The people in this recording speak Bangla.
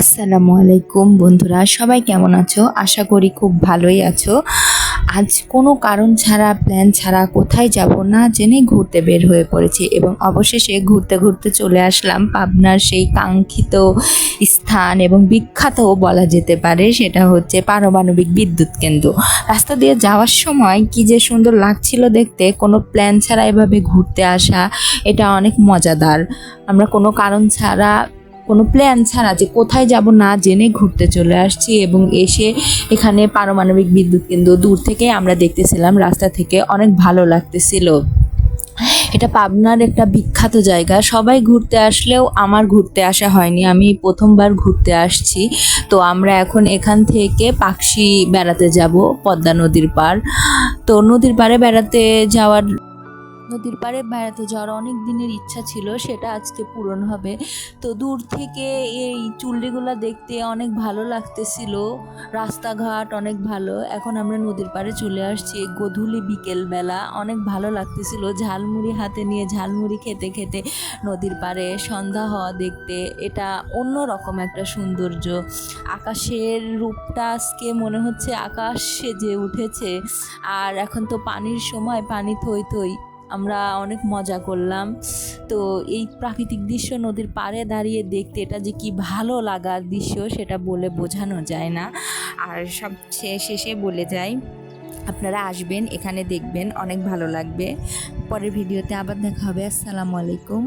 আসসালামু আলাইকুম বন্ধুরা, সবাই কেমন আছো? আশা করি খুব ভালোই আছো। আজ কোনো কারণ ছাড়া প্ল্যান ছাড়া কোথায় যাব না জেনে ঘুরতে বের হয়ে পড়েছি এবং অবশেষে ঘুরতে ঘুরতে চলে আসলাম পাবনার সেই কাঙ্ক্ষিত স্থান এবং বিখ্যাতও বলা যেতে পারে, সেটা হচ্ছে পারমাণবিক বিদ্যুৎ কেন্দ্র। রাস্তা দিয়ে যাওয়ার সময় কি যে সুন্দর লাগছিল দেখতে, কোনো প্ল্যান ছাড়া এভাবে ঘুরতে আসা, এটা অনেক মজাদার। আমরা কোনো কারণ ছাড়া কোনো প্ল্যান ছাড়া যে কোথায় যাব না জেনে ঘুরতে চলে আসছি এবং এসে এখানে পারমাণবিক বিদ্যুৎ কেন্দ্র দূর থেকে আমরা দেখতেছিলাম রাস্তা থেকে অনেক ভালো লাগতেছিল। এটা পাবনার একটা বিখ্যাত জায়গা। সবাই ঘুরতে আসলেও আমার ঘুরতে আসা হয়নি। আমি প্রথমবার ঘুরতে আসছি। তো আমরা এখন এখান থেকে পাকশি বেড়াতে যাব পদ্মা নদীর পার তো নদীর পাড়ে বেড়াতে যাওয়ার নদীর পাড়ে বেড়াতে যাওয়ার অনেক দিনের ইচ্ছা ছিল, সেটা আজকে পূরণ হবে। তো দূর থেকে এই চুল্লিগুলো দেখতে অনেক ভালো লাগতেছিল। রাস্তাঘাট অনেক ভালো। এখন আমরা নদীর পাড়ে চলে আসছি গধূলি বিকেল বেলা অনেক ভালো লাগতেছিল। ঝালমুড়ি হাতে নিয়ে ঝালমুড়ি খেতে খেতে নদীর পাড়ে সন্ধ্যা হওয়া দেখতে। এটা অন্য রকম একটা সৌন্দর্য। আকাশের রূপটা আজকে মনে হচ্ছে আকাশ সেজে উঠেছে। আর এখন তো পানির সময়, পানি থই থই। আমরা অনেক মজা করলাম। তো এই প্রাকৃতিক দৃশ্য নদীর পাড়ে দাঁড়িয়ে দেখতে এটা যে কি ভালো লাগার দৃশ্য সেটা বলে বোঝানো যায় না। আর সবচেয়ে শেষে বলে যাই, আপনারা আসবেন, এখানে দেখবেন, অনেক ভালো লাগবে। পরের ভিডিওতে আবার দেখা হবে। আসসালামু আলাইকুম।